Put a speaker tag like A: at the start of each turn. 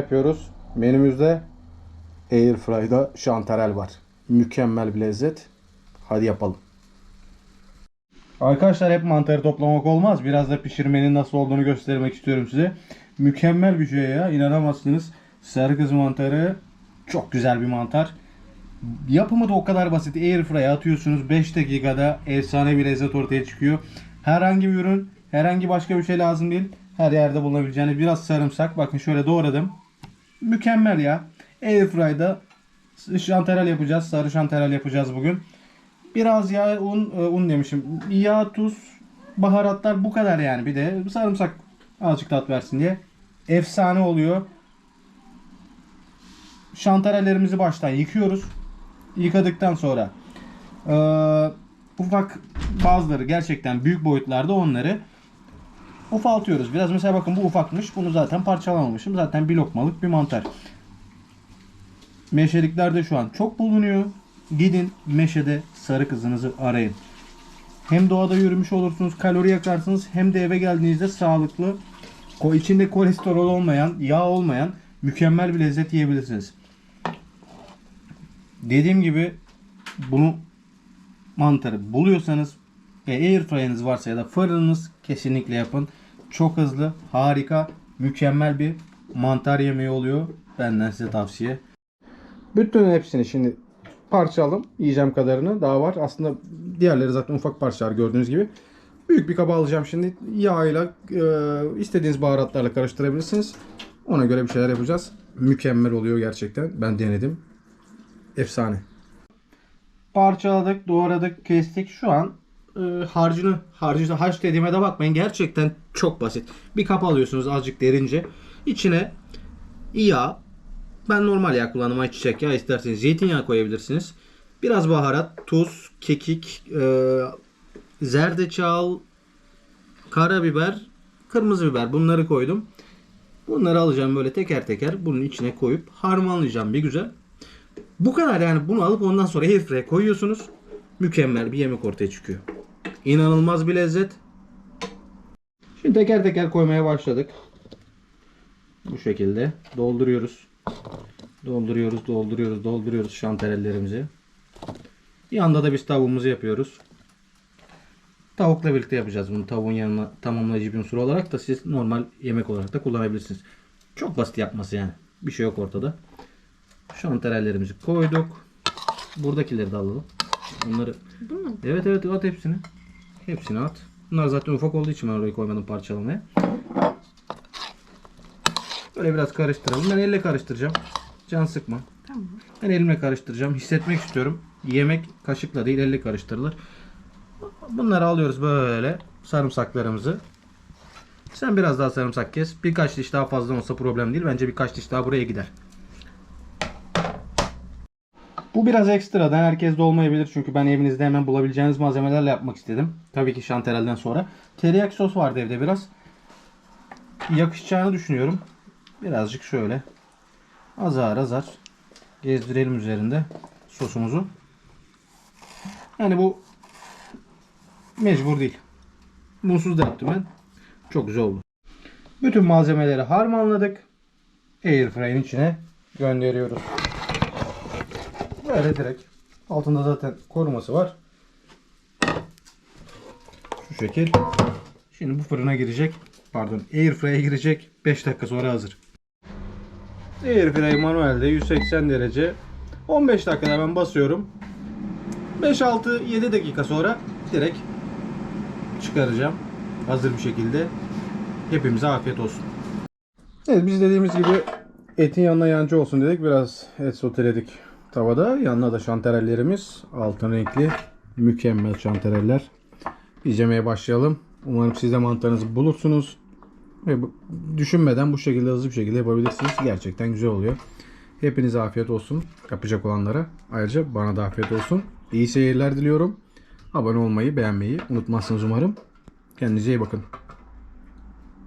A: yapıyoruz? Menümüzde Airfry'da şantarel var. Mükemmel bir lezzet. Hadi yapalım. Arkadaşlar hep mantarı toplamak olmaz. Biraz da pişirmenin nasıl olduğunu göstermek istiyorum size. Mükemmel bir şey ya. İnanamazsınız. Sarı kız mantarı çok güzel bir mantar. Yapımı da o kadar basit. Airfry'e atıyorsunuz. 5 dakikada efsane bir lezzet ortaya çıkıyor. Herhangi bir ürün, herhangi başka bir şey lazım değil. Her yerde bulunabileceğiniz biraz sarımsak. Bakın şöyle doğradım. Mükemmel ya. Airfry'da şanterel yapacağız. Sarı şanterel yapacağız bugün. Biraz yağ, un, e, un demişim. Yağ, tuz, baharatlar bu kadar yani. Bir de sarımsak azıcık tat versin diye. Efsane oluyor. Şantarellerimizi baştan yıkıyoruz. Yıkadıktan sonra e, ufak bazıları gerçekten büyük boyutlarda onları ufaltıyoruz. Biraz mesela bakın bu ufakmış. Bunu zaten parçalamamışım. Zaten bir lokmalık bir mantar. Meşeliklerde şu an çok bulunuyor. Gidin meşede sarı kızınızı arayın. Hem doğada yürümüş olursunuz, kalori yakarsınız hem de eve geldiğinizde sağlıklı, içinde kolesterol olmayan, yağ olmayan mükemmel bir lezzet yiyebilirsiniz. Dediğim gibi bunu mantarı buluyorsanız e, airfryer'ınız varsa ya da fırınınız kesinlikle yapın. Çok hızlı, harika, mükemmel bir mantar yemeği oluyor. Benden size tavsiye. Bütün hepsini şimdi parçaladım. Yiyeceğim kadarını daha var. Aslında diğerleri zaten ufak parçalar gördüğünüz gibi. Büyük bir kaba alacağım şimdi. Yağıyla e, istediğiniz baharatlarla karıştırabilirsiniz. Ona göre bir şeyler yapacağız. Mükemmel oluyor gerçekten. Ben denedim. Efsane. Parçaladık, doğradık, kestik. Şu an e, harcını, harcını harç dediğime de bakmayın. Gerçekten çok basit. Bir kap alıyorsunuz azıcık derince. İçine yağ, ben normal yağ kullandım. Ayçiçek yağı isterseniz zeytinyağı koyabilirsiniz. Biraz baharat, tuz, kekik, e, zerdeçal, karabiber, kırmızı biber bunları koydum. Bunları alacağım böyle teker teker bunun içine koyup harmanlayacağım bir güzel. Bu kadar yani bunu alıp ondan sonra airfryer'e koyuyorsunuz. Mükemmel bir yemek ortaya çıkıyor. İnanılmaz bir lezzet. Şimdi teker teker koymaya başladık. Bu şekilde dolduruyoruz. Dolduruyoruz, dolduruyoruz, dolduruyoruz şanterellerimizi. Bir anda da biz tavuğumuzu yapıyoruz. Tavukla birlikte yapacağız bunu. Tavuğun yanına tamamlayıcı bir unsur olarak da siz normal yemek olarak da kullanabilirsiniz. Çok basit yapması yani. Bir şey yok ortada. Şanterellerimizi koyduk. Buradakileri de alalım. Bunları
B: Bu mu?
A: Evet evet at hepsini. Hepsini at. Bunlar zaten ufak olduğu için ben orayı koymadım parçalamaya. Böyle biraz karıştıralım. Ben elle karıştıracağım. Can sıkma.
B: Tamam.
A: Ben elimle karıştıracağım. Hissetmek istiyorum. Yemek kaşıkla değil elle karıştırılır. Bunları alıyoruz böyle sarımsaklarımızı. Sen biraz daha sarımsak kes. Birkaç diş daha fazla olsa problem değil. Bence birkaç diş daha buraya gider. Bu biraz ekstradan herkes de olmayabilir çünkü ben evinizde hemen bulabileceğiniz malzemelerle yapmak istedim. Tabii ki şanterelden sonra. Teriyaki sos vardı evde biraz. Yakışacağını düşünüyorum. Birazcık şöyle azar azar gezdirelim üzerinde sosumuzu. Yani bu mecbur değil. Bunsuz da yaptım ben. Çok güzel oldu. Bütün malzemeleri harmanladık. Airfryer'in içine gönderiyoruz. Böyle direkt. Altında zaten koruması var. Şu şekil. Şimdi bu fırına girecek. Pardon Airfryer'e girecek. 5 dakika sonra hazır. Airfryer manuelde 180 derece. 15 dakikada ben basıyorum. 5-6-7 dakika sonra direkt çıkaracağım. Hazır bir şekilde. Hepimize afiyet olsun. Evet biz dediğimiz gibi etin yanına yancı olsun dedik. Biraz et soteledik tavada. Yanına da şanterellerimiz. Altın renkli. Mükemmel şantereller. Biz yemeye başlayalım. Umarım siz de mantarınızı bulursunuz. Ve düşünmeden bu şekilde hızlı bir şekilde yapabilirsiniz. Gerçekten güzel oluyor. Hepinize afiyet olsun. Yapacak olanlara. Ayrıca bana da afiyet olsun. İyi seyirler diliyorum. Abone olmayı, beğenmeyi unutmazsınız umarım. Kendinize iyi bakın.